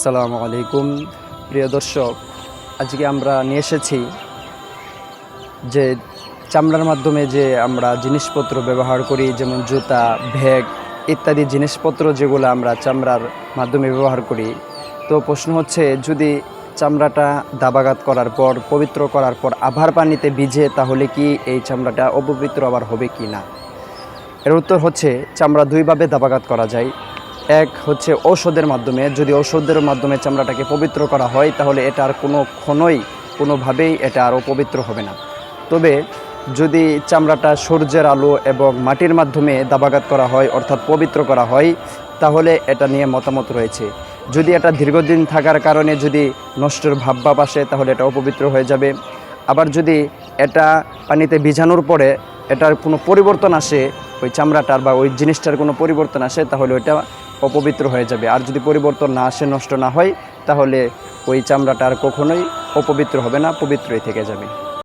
আসসালামু আলাইকুম। প্রিয় দর্শক, আজকে আমরা নিয়ে এসেছি যে চামড়ার মাধ্যমে যে আমরা জিনিসপত্র ব্যবহার করি, যেমন জুতা, ব্যাগ ইত্যাদি জিনিসপত্র যেগুলো আমরা চামড়ার মাধ্যমে ব্যবহার করি। তো প্রশ্ন হচ্ছে, যদি চামড়াটা দাবাগাত করার পর, পবিত্র করার পর আবার পানিতে ভিজে, তাহলে কি এই চামড়াটা অপবিত্র আবার হবে কি না? এর উত্তর হচ্ছে, চামড়া দুইভাবে দাবাগাত করা যায়। এক হচ্ছে ঔষধের মাধ্যমে। যদি ঔষধের মাধ্যমে চামড়াটাকে পবিত্র করা হয়, তাহলে এটা আর কোনো ক্ষণই কোনোভাবেই এটা আর অপবিত্র হবে না। তবে যদি চামড়াটা সূর্যের আলো এবং মাটির মাধ্যমে দাবাগাত করা হয়, অর্থাৎ পবিত্র করা হয়, তাহলে এটা নিয়ে মতামত রয়েছে। যদি এটা দীর্ঘদিন থাকার কারণে যদি নষ্টের ভাব ভাব আসে, তাহলে এটা অপবিত্র হয়ে যাবে। আবার যদি এটা পানিতে ভিজানোর পরে এটার কোনো পরিবর্তন আসে, ওই চামড়াটার বা ওই জিনিসটার কোনো পরিবর্তন আসে, তাহলে ওইটা অপবিত্র হয়ে যাবে। আর যদি পরিবর্তন না আসে, নষ্ট না হয়, তাহলে ওই চামড়াটা আর কখনোই অপবিত্র হবে না, পবিত্রই থেকে যাবে।